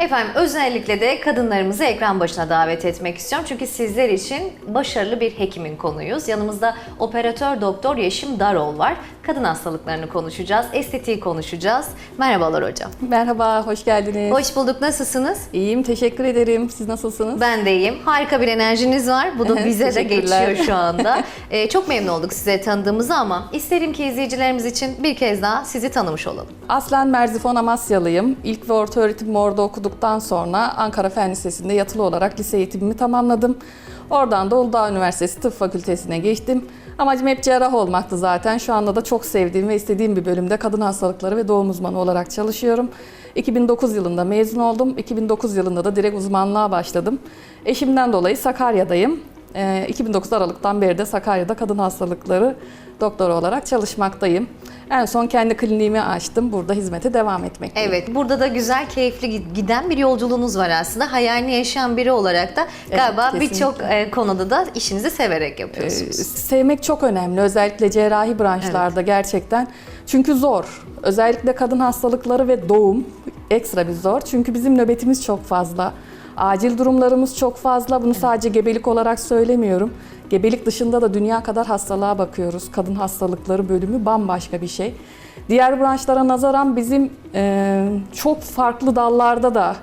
Efendim özellikle de kadınlarımızı ekran başına davet etmek istiyorum. Çünkü sizler için başarılı bir hekimin konuyuz. Yanımızda operatör doktor Yeşim Darol var. Kadın hastalıklarını konuşacağız, estetiği konuşacağız. Merhabalar hocam. Merhaba, hoş geldiniz. Hoş bulduk, nasılsınız? İyiyim, teşekkür ederim. Siz nasılsınız? Ben de iyiyim. Harika bir enerjiniz var. Bu da bize de geçiyor şu anda. Ee, çok memnun olduk size tanıdığımıza ama isterim ki izleyicilerimiz için bir kez daha sizi tanımış olalım. Aslen Merzifon Amasyalıyım. İlk ve orta öğretimimi orada okuduktan sonra Ankara Fen Lisesi'nde yatılı olarak lise eğitimimi tamamladım. Oradan da Uludağ Üniversitesi Tıp Fakültesine geçtim. Amacım hep cerrah olmaktı zaten. Şu anda da çok sevdiğim ve istediğim bir bölümde kadın hastalıkları ve doğum uzmanı olarak çalışıyorum. 2009 yılında mezun oldum. 2009 yılında da direkt uzmanlığa başladım. Eşimden dolayı Sakarya'dayım. Ee, 2009 Aralık'tan beri de Sakarya'da kadın hastalıkları doktoru olarak çalışmaktayım. En son kendi kliniğimi açtım. Burada hizmete devam etmekteyim. Evet, burada da güzel, keyifli giden bir yolculuğunuz var aslında. Hayalini yaşayan biri olarak da galiba kesinlikle. birçok e, konuda da işinizi severek Ee, yapıyorsunuz. sevmek çok önemli. Özellikle cerrahi branşlarda gerçekten. Çünkü zor. Özellikle kadın hastalıkları ve doğum ekstra bir zor. Çünkü bizim nöbetimiz çok fazla. Acil durumlarımız çok fazla. Bunu sadece gebelik olarak söylemiyorum. Gebelik dışında da dünya kadar hastalığa bakıyoruz. Kadın hastalıkları bölümü bambaşka bir şey. Diğer branşlara nazaran bizim e, çok farklı dallarda da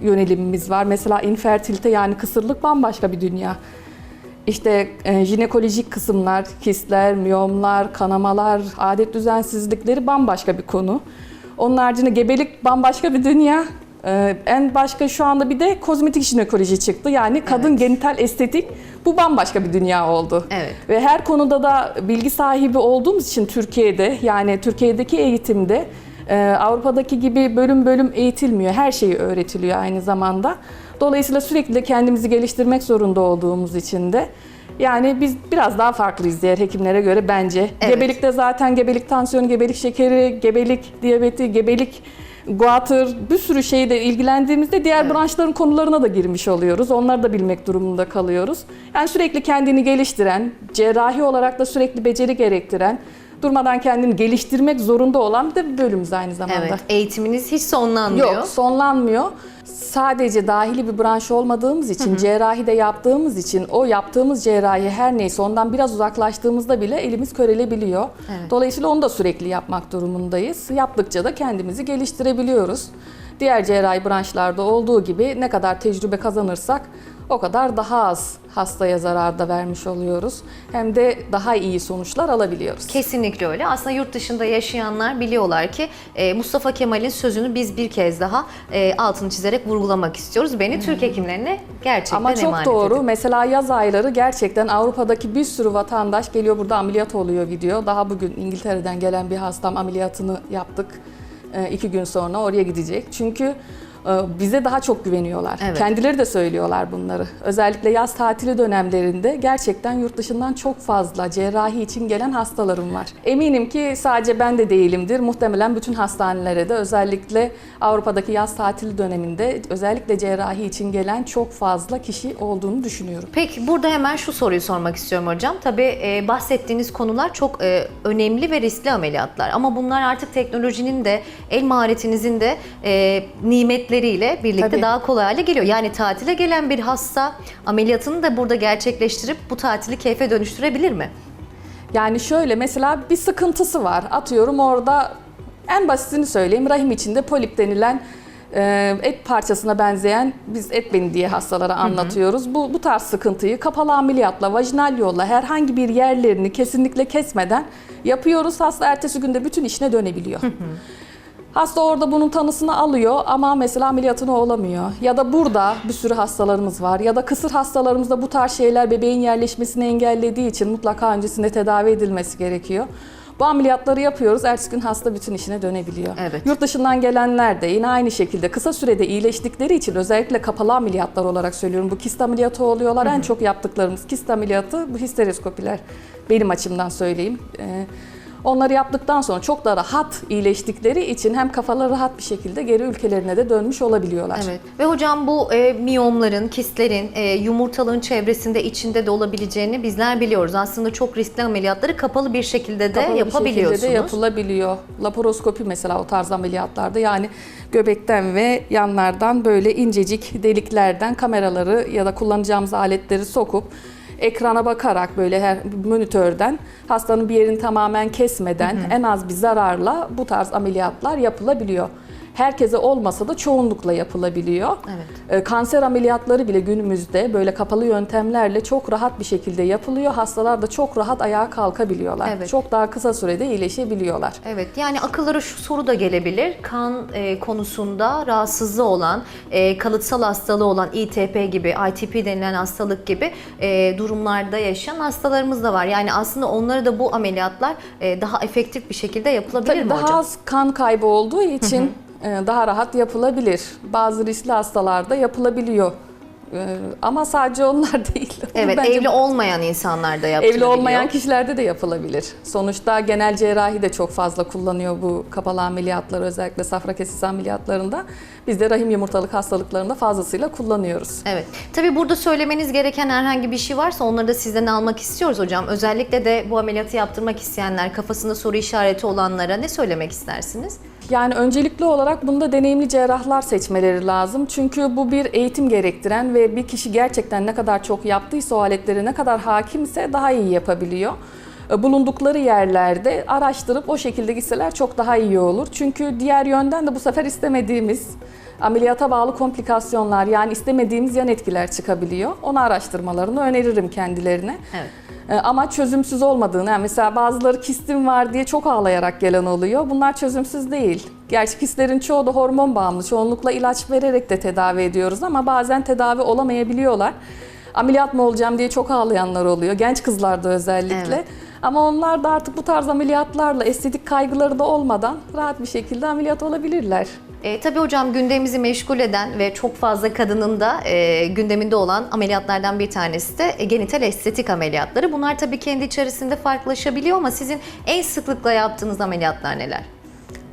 yönelimimiz var. Mesela infertilite yani kısırlık bambaşka bir dünya. İşte e, jinekolojik kısımlar, kistler, miyomlar, kanamalar, adet düzensizlikleri bambaşka bir konu. Onun haricinde gebelik bambaşka bir dünya. E, en başka şu anda bir de kozmetik jinekoloji çıktı. Yani kadın genital estetik bu bambaşka bir dünya oldu. Evet. Ve her konuda da bilgi sahibi olduğumuz için Türkiye'de yani Türkiye'deki eğitimde e, Avrupa'daki gibi bölüm bölüm eğitilmiyor. Her şeyi öğretiliyor aynı zamanda. Dolayısıyla sürekli de kendimizi geliştirmek zorunda olduğumuz için de yani biz biraz daha farklıyız diğer hekimlere göre bence. Evet. Gebelikte zaten gebelik tansiyonu, gebelik şekeri, gebelik diyabeti, gebelik guatr bir sürü şeyle ilgilendiğimizde diğer Evet. branşların konularına da girmiş oluyoruz. Onları da bilmek durumunda kalıyoruz. Yani sürekli kendini geliştiren, cerrahi olarak da sürekli beceri gerektiren, durmadan kendini geliştirmek zorunda olan de bir bölümümüz aynı zamanda. Evet, eğitiminiz hiç sonlanmıyor. Yok sonlanmıyor. Sadece dahili bir branş olmadığımız için, cerrahi de yaptığımız için o yaptığımız cerrahi her neyse ondan biraz uzaklaştığımızda bile elimiz körelebiliyor. Evet. Dolayısıyla onu da sürekli yapmak durumundayız. Yaptıkça da kendimizi geliştirebiliyoruz. Diğer cerrahi branşlarda olduğu gibi ne kadar tecrübe kazanırsak o kadar daha az hastaya zarar da vermiş oluyoruz. Hem de daha iyi sonuçlar alabiliyoruz. Kesinlikle öyle. Aslında yurt dışında yaşayanlar biliyorlar ki e, Mustafa Kemal'in sözünü biz bir kez daha e, altını çizerek vurgulamak istiyoruz. Beni Türk hekimlerine gerçekten Ama çok emanet doğru. edin. Mesela yaz ayları gerçekten Avrupa'daki bir sürü vatandaş geliyor burada ameliyat oluyor gidiyor. Daha bugün İngiltere'den gelen bir hastam ameliyatını yaptık. Ee, iki gün sonra oraya gidecek. Çünkü e, bize daha çok güveniyorlar. Evet. Kendileri de söylüyorlar bunları. Özellikle yaz tatili dönemlerinde gerçekten yurt dışından çok fazla cerrahi için gelen hastalarım var. Eminim ki sadece ben de değilimdir. Muhtemelen bütün hastanelere de özellikle Avrupa'daki yaz tatili döneminde özellikle cerrahi için gelen çok fazla kişi olduğunu düşünüyorum. Peki burada hemen şu soruyu sormak istiyorum hocam. Tabii e, bahsettiğiniz konular çok e, önemli ve riskli ameliyatlar. Ama bunlar artık teknolojinin de el maharetinizin de e, nimetleriyle birlikte Tabii. daha kolay hale geliyor. Yani tatile gelen bir hasta ameliyatını da burada gerçekleştirip bu tatili keyfe dönüştürebilir mi? Yani şöyle mesela bir sıkıntısı var. Atıyorum orada en basitini söyleyeyim. Rahim içinde polip denilen e, et parçasına benzeyen biz et beni diye hastalara anlatıyoruz. Bu, bu tarz sıkıntıyı kapalı ameliyatla, vajinal yolla herhangi bir yerlerini kesinlikle kesmeden yapıyoruz. Hasta ertesi günde bütün işine dönebiliyor. Hasta orada bunun tanısını alıyor ama mesela ameliyatını olamıyor. Ya da burada bir sürü hastalarımız var. Ya da kısır hastalarımızda bu tarz şeyler bebeğin yerleşmesini engellediği için mutlaka öncesinde tedavi edilmesi gerekiyor. Bu ameliyatları yapıyoruz. Ertesi gün hasta bütün işine dönebiliyor. Evet. Yurt dışından gelenler de yine aynı şekilde kısa sürede iyileştikleri için özellikle kapalı ameliyatlar olarak söylüyorum. Bu kist ameliyatı oluyorlar. En çok yaptıklarımız kist ameliyatı bu histeroskopiler. Benim açımdan söyleyeyim. Ee, Onları yaptıktan sonra çok da rahat iyileştikleri için hem kafaları rahat bir şekilde geri ülkelerine de dönmüş olabiliyorlar. Evet. Ve hocam bu e, miyomların, kistlerin e, yumurtalığın çevresinde içinde de olabileceğini bizler biliyoruz. Aslında çok riskli ameliyatları kapalı bir şekilde de Kapalı bir yapabiliyorsunuz. şekilde de yapılabiliyor. Laparoskopi mesela o tarz ameliyatlarda yani göbekten ve yanlardan böyle incecik deliklerden kameraları ya da kullanacağımız aletleri sokup ekrana bakarak böyle her monitörden hastanın bir yerini tamamen kesmeden en az bir zararla bu tarz ameliyatlar yapılabiliyor. Herkese olmasa da çoğunlukla yapılabiliyor. Evet. E, Kanser ameliyatları bile günümüzde böyle kapalı yöntemlerle çok rahat bir şekilde yapılıyor. Hastalar da çok rahat ayağa kalkabiliyorlar. Evet. Çok daha kısa sürede iyileşebiliyorlar. Evet yani akıllara şu soru da gelebilir. Kan e, konusunda rahatsızlığı olan, e, kalıtsal hastalığı olan İTP gibi, ITP denilen hastalık gibi e, durumlarda yaşayan hastalarımız da var. Yani aslında onları da bu ameliyatlar e, daha efektif bir şekilde yapılabilir Tabii mi daha hocam? az kan kaybı olduğu için daha rahat yapılabilir. Bazı riskli hastalarda yapılabiliyor. E, Ama sadece onlar değil. Evet, Bence evli olmayan insanlar da yaptırabiliyor. Evli olmayan kişilerde de yapılabilir. Sonuçta genel cerrahi de çok fazla kullanıyor bu kapalı ameliyatları özellikle safra kesesi ameliyatlarında. Biz de rahim yumurtalık hastalıklarında fazlasıyla kullanıyoruz. Evet. Tabii burada söylemeniz gereken herhangi bir şey varsa onları da sizden almak istiyoruz hocam. Özellikle de bu ameliyatı yaptırmak isteyenler, kafasında soru işareti olanlara ne söylemek istersiniz? Yani öncelikli olarak bunda deneyimli cerrahlar seçmeleri lazım. Çünkü bu bir eğitim gerektiren ve bir kişi gerçekten ne kadar çok yaptıysa o aletleri ne kadar hakimse daha iyi yapabiliyor. E, Bulundukları yerlerde araştırıp o şekilde gitseler çok daha iyi olur. Çünkü diğer yönden de bu sefer istemediğimiz ameliyata bağlı komplikasyonlar yani istemediğimiz yan etkiler çıkabiliyor. Onu araştırmalarını öneririm kendilerine. Evet. E, Ama çözümsüz olmadığını, yani mesela bazıları kistim var diye çok ağlayarak gelen oluyor. Bunlar çözümsüz değil. Gerçi kistlerin çoğu da hormon bağımlı. Çoğunlukla ilaç vererek de tedavi ediyoruz ama bazen tedavi olamayabiliyorlar. Ameliyat mı olacağım diye çok ağlayanlar oluyor. Genç kızlarda özellikle. Evet. Ama onlar da artık bu tarz ameliyatlarla estetik kaygıları da olmadan rahat bir şekilde ameliyat olabilirler. E, tabii hocam gündemimizi meşgul eden ve çok fazla kadının da e, gündeminde olan ameliyatlardan bir tanesi de e, genital estetik ameliyatları. Bunlar tabii kendi içerisinde farklılaşabiliyor ama sizin en sıklıkla yaptığınız ameliyatlar neler?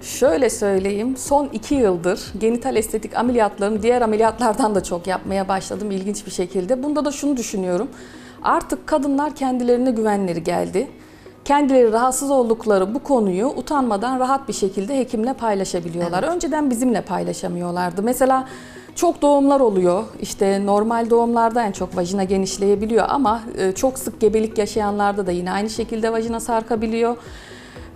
Şöyle söyleyeyim, son iki yıldır genital estetik ameliyatlarını diğer ameliyatlardan da çok yapmaya başladım ilginç bir şekilde. Bunda da şunu düşünüyorum. Artık kadınlar kendilerine güvenleri geldi. Kendileri rahatsız oldukları bu konuyu utanmadan rahat bir şekilde hekimle paylaşabiliyorlar. Önceden bizimle paylaşamıyorlardı. Mesela çok doğumlar oluyor. İşte normal doğumlarda en çok vajina genişleyebiliyor ama e, çok sık gebelik yaşayanlarda da yine aynı şekilde vajina sarkabiliyor.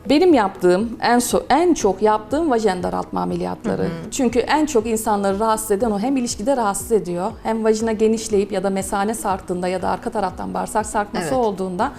Benim yaptığım, en so en çok yaptığım vajen daraltma ameliyatları. Çünkü en çok insanları rahatsız eden o hem ilişkide rahatsız ediyor, hem vajina genişleyip ya da mesane sarktığında ya da arka taraftan bağırsak sarkması Evet. olduğunda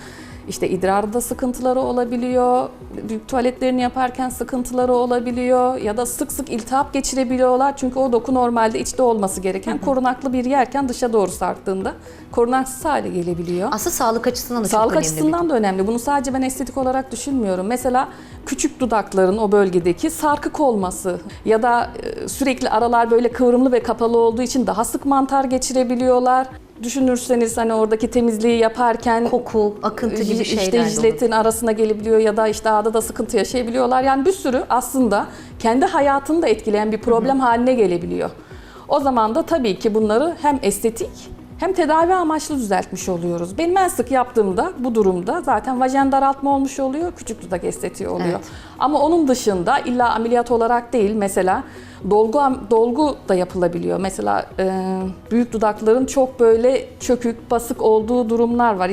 işte idrarda sıkıntıları olabiliyor, büyük tuvaletlerini yaparken sıkıntıları olabiliyor ya da sık sık iltihap geçirebiliyorlar. Çünkü o doku normalde içte olması gereken korunaklı bir yerken dışa doğru sarktığında korunaksız hale gelebiliyor. Aslında sağlık açısından da çok Sağlık önemli bir açısından da önemli. Bunu sadece ben estetik olarak düşünmüyorum. Mesela küçük dudakların o bölgedeki sarkık olması ya da e, sürekli aralar böyle kıvrımlı ve kapalı olduğu için daha sık mantar geçirebiliyorlar. Düşünürseniz hani oradaki temizliği yaparken koku, akıntı gibi şeyler işte de olur. arasına gelebiliyor ya da işte ağda da sıkıntı yaşayabiliyorlar. Yani bir sürü aslında kendi hayatını da etkileyen bir problem haline gelebiliyor. O zaman da tabii ki bunları hem estetik hem tedavi amaçlı düzeltmiş oluyoruz. Benim en sık yaptığımda bu durumda zaten vajen daraltma olmuş oluyor, küçük dudak estetiği oluyor. Evet. Ama onun dışında illa ameliyat olarak değil mesela dolgu dolgu da yapılabiliyor. Mesela e, büyük dudakların çok böyle çökük, basık olduğu durumlar var.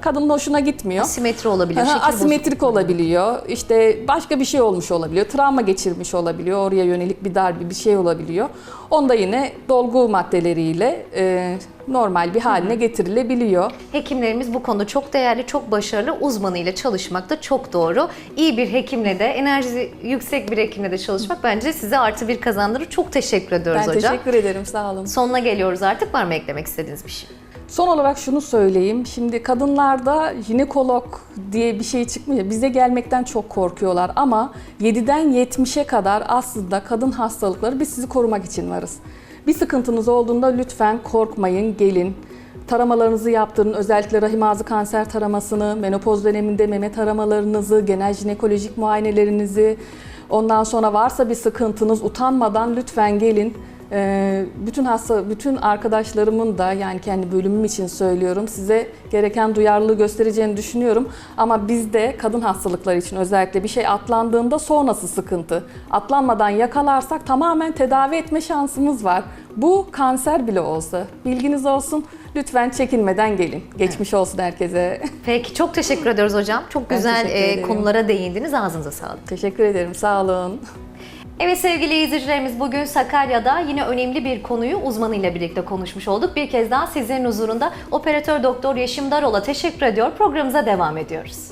Kadının hoşuna gitmiyor. Asimetri olabiliyor. Aha, asimetrik olabiliyor. İşte başka bir şey olmuş olabiliyor. Travma geçirmiş olabiliyor. Oraya yönelik bir darbe bir şey olabiliyor. Onda yine dolgu maddeleriyle e, normal bir haline getirilebiliyor. Hekimlerimiz bu konuda çok değerli, çok başarılı, uzmanıyla çalışmak da çok doğru. İyi bir hekimle de, enerjisi yüksek bir hekimle de çalışmak bence size artı bir kazandırır. Çok teşekkür ediyoruz Ben hocam. teşekkür ederim. Sağ olun. Sonuna geliyoruz artık. Var mı eklemek istediğiniz bir şey? Son olarak şunu söyleyeyim. Şimdi kadınlarda jinekolog diye bir şey çıkmıyor. Bize gelmekten çok korkuyorlar ama 7'den 70'e kadar aslında kadın hastalıkları biz sizi korumak için varız. Bir sıkıntınız olduğunda lütfen korkmayın, gelin. taramalarınızı yaptırın. Özellikle rahim ağzı kanser taramasını, menopoz döneminde meme taramalarınızı, genel jinekolojik muayenelerinizi, ondan sonra varsa bir sıkıntınız utanmadan lütfen gelin. Ee, bütün hasta, bütün arkadaşlarımın da yani kendi bölümüm için söylüyorum size gereken duyarlılığı göstereceğini düşünüyorum. Ama bizde kadın hastalıkları için özellikle bir şey atlandığında sonrası sıkıntı. Atlanmadan yakalarsak tamamen tedavi etme şansımız var. Bu kanser bile olsa. Bilginiz olsun. Lütfen çekinmeden gelin. Geçmiş olsun herkese. Peki çok teşekkür ediyoruz hocam. Çok güzel e, konulara değindiniz. Ağzınıza sağlık. Teşekkür ederim. Sağ olun. Evet sevgili izleyicilerimiz bugün Sakarya'da yine önemli bir konuyu uzmanıyla birlikte konuşmuş olduk. Bir kez daha sizlerin huzurunda operatör doktor Yeşim Darol'a teşekkür ediyor. Programımıza devam ediyoruz.